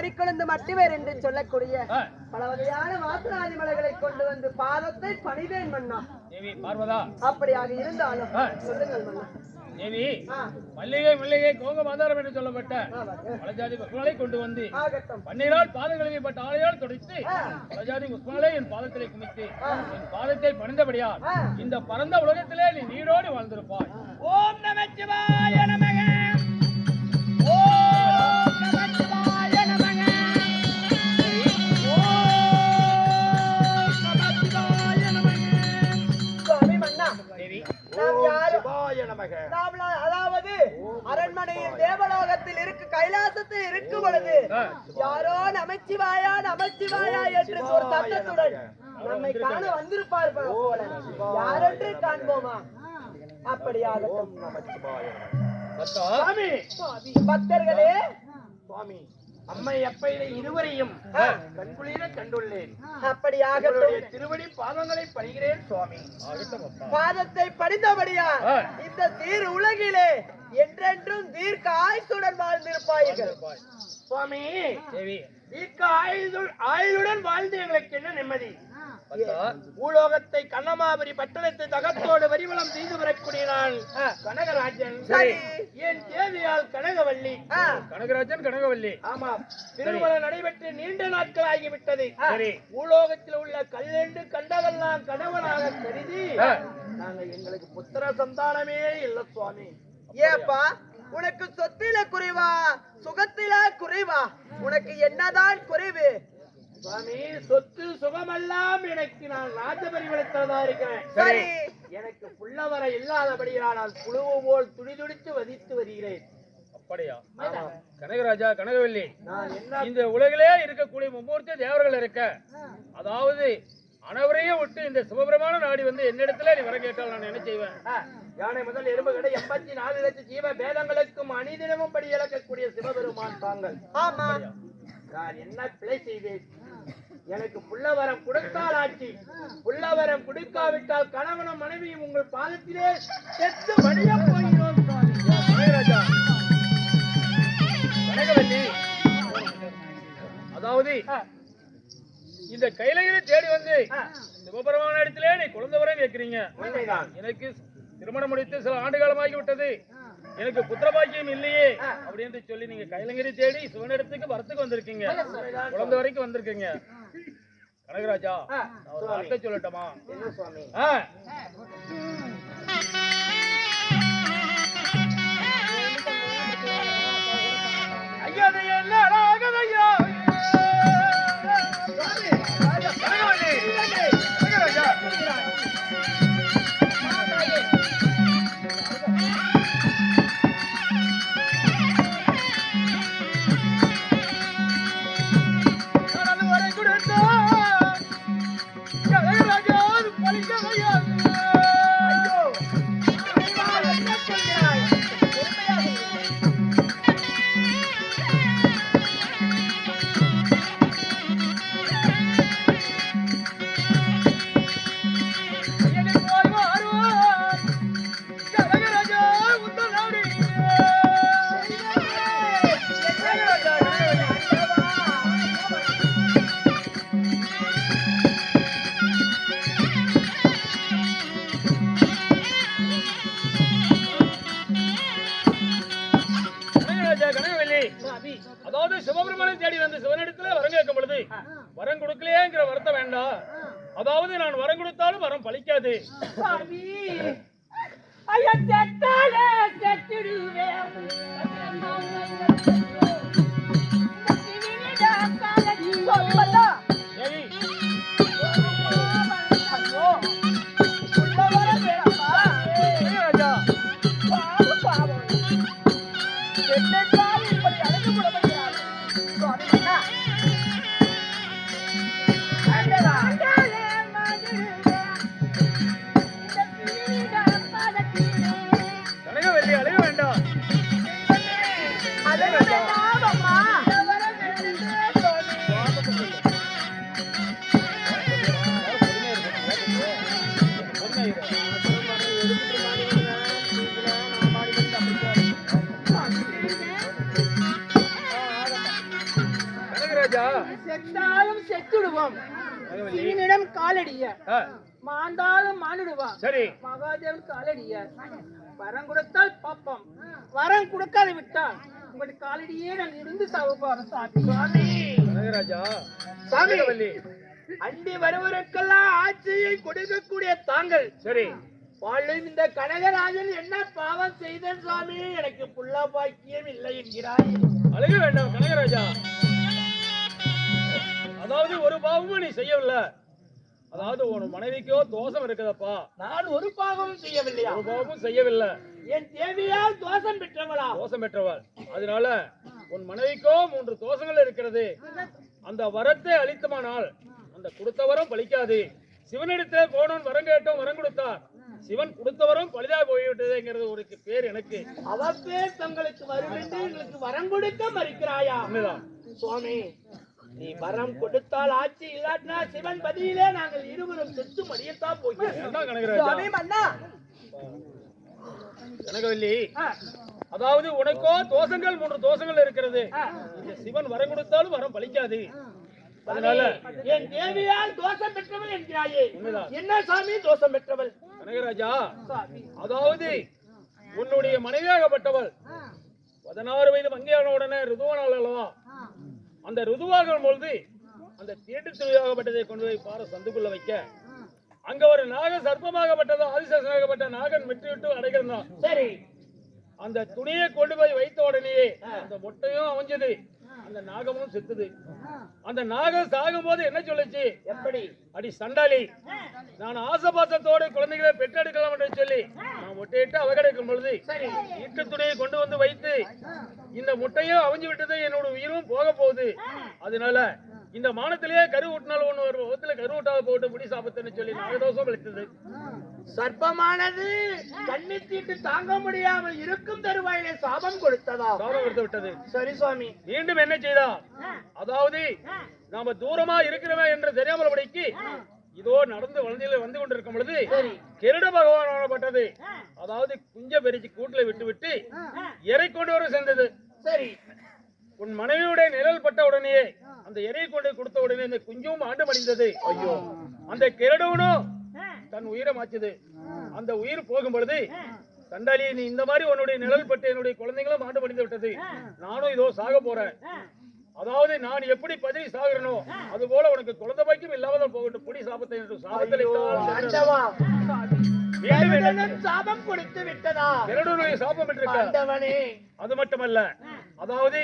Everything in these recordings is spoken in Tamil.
மறிக்குழந்து மட்டிவேர் என்று சொல்லக்கூடிய பல வகையான வாசனாதி மலைகளை கொண்டு வந்து பாதத்தை பணிவேன் மன்னா தேவி பார்வதா அப்படியாக இருந்தாலும். சொல்லுங்கள் மன்னா தேவி மல்லிகை மல்லிகை கோங்க மாதாரம் என்று சொல்லப்பட்ட. பலஜாதி புஷ்பங்களை கொண்டு வந்து பன்னீரால் பாத கழுவிப்பட்ட ஆலையால் துடைத்து. பலஜாதி புஷ்பங்களை என் பாதத்திலே குமித்து. என் பாதத்தை பணிந்தபடியால். இந்த பரந்த உலகத்திலே நீ நீடோடி வாழ்ந்திருப்பாய் ஓம் நமச்சிவாய நமக கைலாசத்தில் இருக்கும் பொழுது. யாரோ நமச்சிவாயா நமச்சிவாயா என்று ஒரு சத்தத்துடன் நம்மை காண வந்திருப்பார் போல. யாரென்று காண்போமா? அப்படியாகட்டும். நமச்சிவாய. பக்தர்களே சுவாமி. அம்மை அப்பையில இருவரையும் கண்குளிர கண்டுள்ளேன். உங்களுடைய திருவடி பாதங்களை பணிகிறேன் சுவாமி. பாதத்தை படித்தபடியா ஆ. இந்த தீர் உலகிலே என்றென்றும் தீர்க்க ஆயுசுடன் வாழ்ந்திருப்பார்கள் சுவாமி தீர்க்க ஆயுள் ஆயுளுடன் வாழ்ந்து எங்களுக்கு என்ன நிம்மதி? பூலோகத்தை கண்ணமாபுரி பட்டணத்தை தகத்தோடு வரிவலம் செய்து வரக்கூடிய நான். கனகராஜன். என் தேவியால் கனகவல்லி கனகராஜன் கனகவல்லி ஆமாம் திருமணம் நடைபெற்று நீண்ட நாட்கள் ஆகிவிட்டது பூலோகத்தில் உள்ள கல்லெண்டு கண்டவெல்லாம் கணவனாக கருதி. நாங்க எங்களுக்கு புத்திர சந்தானமே இல்ல சுவாமி. ஏப்பா உனக்கு சொத்தில குறைவா சுகத்தில குறைவா? உனக்கு என்னதான் குறைவு? சுவாமி சொத்து சுகமெல்லாம் எனக்கு நான் ராஜபரிவளத்ததா இருக்கிறேன். சரி. எனக்கு புள்ளவர இல்லாதபடியால் நான் புழுவு போல் துடிதுடித்து வதித்து வருகிறேன். அப்படியா. கனகராஜா கனகவல்லி இந்த உலகிலே இருக்கக்கூடிய மும்மூர்த்தி தேவர்கள் இருக்க. அதாவது அனைவரையும் விட்டு இந்த சிவபெருமான நாடி வந்து என்னிடத்துல நீ வர கேட்டால் நான் என்ன செய்வேன்? யானை முதல் எறும்பு கடை எண்பத்தி நாலு லட்சம் ஜீவ பேதங்களுக்கும் அணிதினமும் படி இழக்கக்கூடிய சிவபெருமான் தாங்கள். ஆமா நான் என்ன பிழை செய்தேன் எனக்கு புள்ளவரம் கொடுத்தால் ஆட்சி. புள்ளவரம் கொடுக்காவிட்டால் கணவனும் மனைவியும் உங்கள் பாதத்திலே செத்து வழிய போகிறோம் அதாவது இந்த கைலையில தேடி வந்து சிவபெருமான இடத்திலே நீ குழந்தை வர கேட்கிறீங்க. எனக்கு திருமணம் முடித்து சில ஆண்டு காலமாகி விட்டது எனக்கு புத்திர பாக்கியம் இல்லையே அப்படின்னு சொல்லி நீங்க கைலங்கிரி தேடி சிவனிடத்துக்கு வரத்துக்கு வந்திருக்கீங்க. குழந்தை வரைக்கும் வந்திருக்கீங்க. கனகராஜா நான் ஒரு வார்த்தை சொல்லட்டுமா? என்ன சுவாமி? பெற்றுடுவோம் சிவனிடம் காலடிய. ஆ, மாண்டாலும் மானிடுவான் சரி. மகாதேவன் காலடிய. வரம் கொடுத்தால் பாப்போம். வரம் கொடுக்காத விட்டால். உங்களுடைய காலடியே நான் இருந்து சாவ போறேன் சாமி. சாமி. கனகவல்லி. அண்டி வருவருக்கெல்லாம் ஆட்சியை கொடுக்கக்கூடிய தாங்கள். சரி. வாழும் இந்த கனகராஜன் என்ன பாவம் செய்தன் சுவாமி எனக்கு புள்ள பாக்கியம் இல்லை என்கிறாய். அழுக வேண்டாம் கனகராஜா. அதாவது ஒரு பாவமும் நீ செய்யவில்லை. அதாவது உன் மனைவிக்கோ தோஷம் இருக்குதப்பா. நான் ஒரு பாவமும் செய்யவில்லையா? ஒரு பாவமும் செய்யவில்லை. என் தேவியால் தோஷம் பெற்றவளா? தோஷம் பெற்றவள். அதனால உன் மனைவிக்கோ மூன்று தோஷங்கள் இருக்கிறது. அந்த வரத்தை அளித்தமானால் அந்த கொடுத்த வரம் பலிக்காது சிவனிடத்தே போனோம் வரம் கேட்டோம் வரம் கொடுத்தார். சிவன் கொடுத்த வரம் பலிதா போய்விட்டதுங்கிறது ஒரு பேர் எனக்கு. அவ பேர் தங்களுக்கு வரும் என்று எங்களுக்கு வரம் கொடுக்க மறுக்கிறாயா? சுவாமி நீ வரம் கொடுத்தால் ஆட்சி இல்லாட்டினா சிவன் பதியிலே நாங்கள் இருவரும் செத்து மடியத்தான் போகிறோம். சுவாமி மன்னா. கனகவல்லி அதாவது உனக்கோ தோஷங்கள் மூன்று தோஷங்கள் இருக்கிறது. சிவன் வரம் கொடுத்தாலும் வரம் பலிக்காது அதனால என் தேவியால் தோஷம் பெற்றவள் என்கிறாயே. என்ன சாமி? தோஷம் பெற்றவள். கனகராஜா அதாவது உன்னுடைய மனைவியாகப்பட்டவள். பதினாறு வயது மங்கையான உடனே ருதுவானால் அல்லவா? அந்த ருதுவாகும் பொழுது அந்த தீட்டு துணியாகப்பட்டதை கொண்டு போய் பார சந்துக்குள்ள வைக்க. அங்க ஒரு நாக சர்ப்பமாகப்பட்டதோ ஆதிசேஷனாகப்பட்ட நாகன் விட்டு அடைகிறான். சரி. அந்த துணியை கொண்டு போய் வைத்த உடனேயே அந்த முட்டையும் அமைஞ்சது அந்த நாகமும் செத்துது. அந்த நாகம் சாகும் போது என்ன சொல்லுச்சு? எப்படி? அடி சண்டாளி நான் ஆசபாசத்தோடு குழந்தைகளை பெற்றெடுக்கலாம் என்று சொல்லி நான் முட்டையிட்டு அவகடைக்கும் பொழுது சரி. ஈட்டு துணியை கொண்டு வந்து வைத்து இந்த முட்டையும் அவிஞ்சு விட்டது. என்னோட உயிரும் போக போகுது. அதனால இந்த மானத்திலேயே கரு ஊட்டினால் ஒண்ணு ஒரு முகத்துல கரு ஊட்டாத போட்டு முடி சாபத்துன்னு சொல்லி நாகதோஷம் அளித்தது சர்ப்பமானது கண்ணி தீட்டு தாங்க முடியாமல் இருக்கும் தருவாயிலே சாபம் கொடுத்ததா? சாபம் எடுத்து விட்டது. சரி சுவாமி. மீண்டும் என்ன செய்தா? அதாவது நாம தூரமா இருக்கிறோமே என்று தெரியாமல் படிக்கு இதோ நடந்து வளர்ந்தியில வந்து கொண்டிருக்கும் பொழுது கெருட பகவான் அதாவது குஞ்ச பெருச்சி கூட்டுல விட்டு விட்டு எரை கொண்டு வர சென்றது. சரி. உன் மனைவியுடைய நிழல் பட்ட உடனே அந்த எரையை கொண்டு கொடுத்த உடனே இந்த குஞ்சும் ஆண்டு மடிந்தது ஐயோ. அந்த கெரடவனும் தன் உயிரை மாச்சுது அந்த உயிர் போகும் பொழுது சண்டாளி நீ இந்த மாதிரி உன்னுடைய நிழல் பட்டு என்னுடைய குழந்தைங்களும் ஆண்டு மடிந்து விட்டது. நானும் இதோ சாக போறேன். அதாவது நான் எப்படி பதவி சாகிறனோ அது போல உனக்கு குழந்தை பாக்கியம் இல்லாமல் போகட்டும். பொடி சாபத்தை என்று சாபத்தில் சாபம் கொடுத்து விட்டதா? சாபம் அது மட்டுமல்ல. அதாவது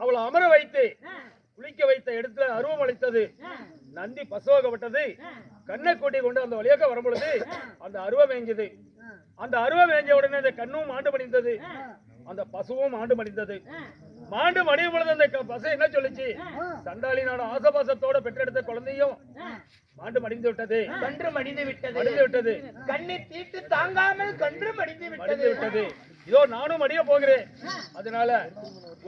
அவளை அமர வைத்து குளிக்க வைத்த இடத்துல அருவம் அளித்தது. நந்தி பசுவாகப்பட்டது. கண்ணை கூட்டி கொண்டு அந்த வழியாக வரும் பொழுது அந்த அருவம் மேய்ஞ்சது அந்த அருவம் மேய்ஞ்ச உடனே அந்த கண்ணும் மாண்டு மடிந்தது. அந்த பசுவும் மாண்டு மடிந்தது. மாண்டு மடியும் பொழுது அந்த பசு என்ன சொல்லுச்சு? சண்டாளி நாடு ஆசபாசத்தோட பெற்றெடுத்த குழந்தையும் மாண்டு மடிந்து விட்டது. கன்று மடிந்து விட்டது. மடிந்து விட்டது. கண்ணி தீட்டு தாங்காமல் கன்று மடிந்து மடிந்து விட்டது விட்டது. இதோ நானும் மடிய போகிறேன். அதனால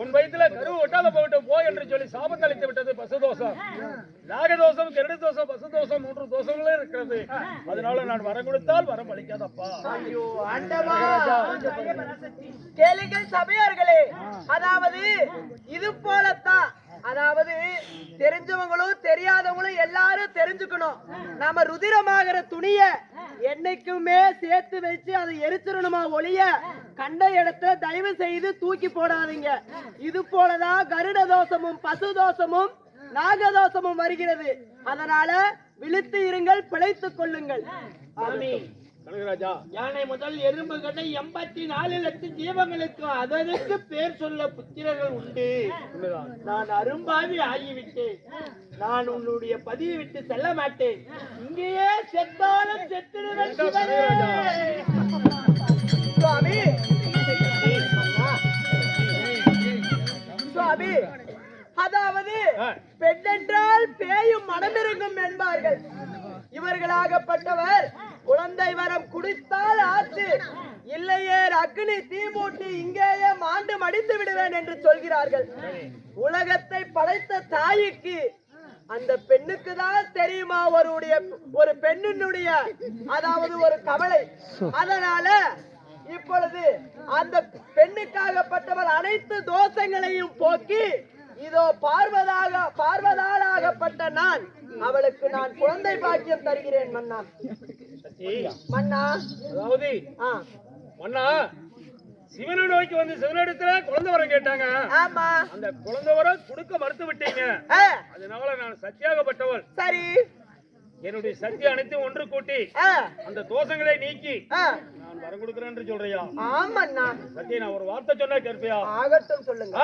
உன் வயித்துல கருவு ஒட்டாத போகட்டும் போ என்று சொல்லி சாபம் அளித்து விட்டது பசுதோஷம். நாகதோஷம் கருடு தோஷம் பசுதோஷம் மூன்று தோஷங்களும் இருக்கிறது. அதனால நான் வரம் கொடுத்தால் வரம் அளிக்காதப்பா. கேளுங்கள் சபையார்களே. அதாவது இது போலத்தான். அதாவது தெரிஞ்சவங்களும் தெரியாதவங்களும் எல்லாரும் தெரிஞ்சுக்கணும். நாம ருதிரமாகிற துணிய என்னைக்குமே சேர்த்து வச்சு அதை எரிச்சிடணுமா ஒளிய கண்ட இடத்துல தயவு செய்து தூக்கி போடாதீங்க. இது போலதான் கருட தோஷமும் பசு தோஷமும் நாகதோஷமும் வருகிறது. அதனால விழித்து இருங்கள் பிழைத்துக் கொள்ளுங்கள். ஆமீன். கனகராஜா. யானை முதல் எறும்பு கண்ணை எண்பத்தி நாலு லட்சம் ஜீவங்களுக்கு அதற்கு பேர் சொல்ல புத்திரர்கள் உண்டு. நான் அரும்பாவி ஆகிவிட்டேன். நான் உன்னுடைய பதிவை விட்டு செல்ல மாட்டேன். இங்கேயே செத்தாலும் செத்துடுவேன். சுவாமி. சுவாமி. அதாவது. பெண்ணென்றால் பேயும் மனமிருங்கும் என்பார்கள். இவர்களாகப்பட்டவர் குழந்தை வரம் குடித்தால் ஆச்சு. இல்லையே அக்னி தீ மூட்டி இங்கேயே மாண்டு மடிந்து விடுவேன் என்று சொல்கிறார்கள். உலகத்தை படைத்த தாய்க்கு அந்த பெண்ணுக்கு தான் தெரியுமா ஒருடைய ஒரு பெண்ணினுடைய அதாவது ஒரு கவலை. அதனால இப்பொழுது அந்த பெண்ணுக்காகப்பட்டவர் அனைத்து தோஷங்களையும் போக்கி இதோ பார்வதாக பார்வதாளாகப்பட்ட நான் அவளுக்கு நான் குழந்தை பாக்கியம் தருகிறேன் மன்னான் மன்னா. அதாவது ஆ. மன்னா சிவனை நோக்கி வந்து சிவனிடத்துல குழந்தை வரம் கேட்டாங்க. ஆமா. அந்த குழந்தை வரம் கொடுக்க மறுத்து விட்டீங்க. அதனால நான் சத்தியாகப்பட்டவள். சரி. என்னுடைய சக்தி அனைத்தும் ஒன்று கூட்டி அந்த தோஷங்களை நீக்கி நான் வரம் கொடுக்கிறேன் என்று சொல்றியா ஆமண்ணா சத்திய நான் ஒரு வார்த்தை சொன்னா கேட்பியா? ஆகட்டும் சொல்லுங்க.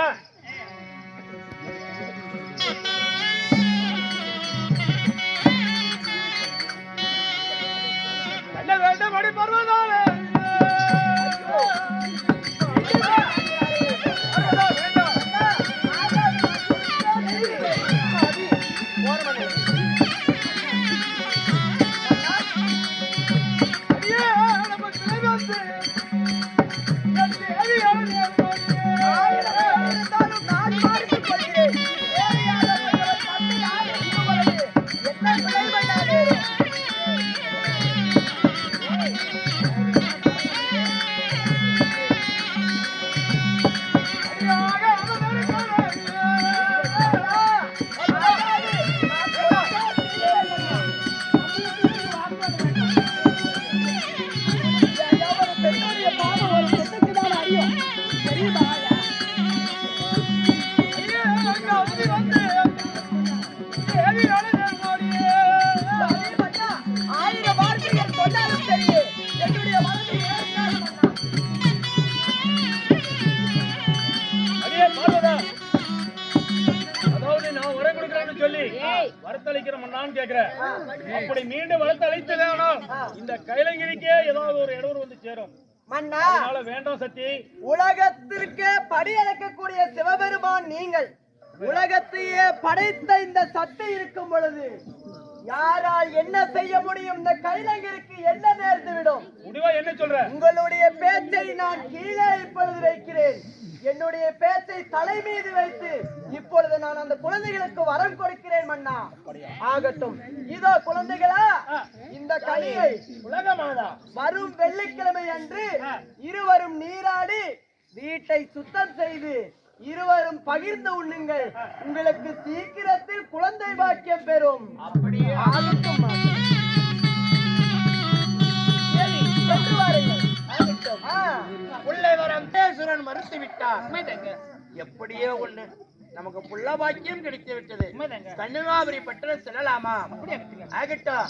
கேக்குறேன் அப்படி மீண்டும் வரத்தளித்ததானா இந்த கைலங்கிரிக்கே ஏதாவது ஒரு இடவர் வந்து சேரும். மன்னா வேண்டாம் சத்தி உலகத்திற்கு படியளக்கக்கூடிய சிவபெருமான் நீங்கள். உலகத்தையே படைத்த இந்த சக்தி இருக்கும் பொழுது யாரால் என்ன செய்ய முடியும்? இந்த கைலங்கிற்கு என்ன நேர்ந்து விடும் முடிவா என்ன சொல்ற? உங்களுடைய பேச்சை நான் கீழே இப்பொழுது வைக்கிறேன். என்னுடைய பேச்சை தலை மீது வைத்து இப்பொழுது நான் அந்த குழந்தைகளுக்கு வரம் கொடுக்கிறேன் மன்னா. ஆகட்டும். இதோ குழந்தைகளா இந்த கனியை உலகமாதா? வரும் வெள்ளிக்கிழமை அன்று இருவரும் நீராடி வீட்டை சுத்தம் செய்து இருவரும் பகிர்ந்து உண்ணுங்கள். உங்களுக்கு சீக்கிரத்தில் குழந்தை பாக்கியம் பெறும். அப்படியே? ஆகட்டும் பிள்ளை வரம் தேசுரன் மறுத்து விட்டார் எப்படியோ ஒண்ணு. நமக்கு புள்ள பாக்கியம் கிடைத்து விட்டது கன்னியாகுமரி பட்டணம் செல்லலாமா? ஆகட்டும்.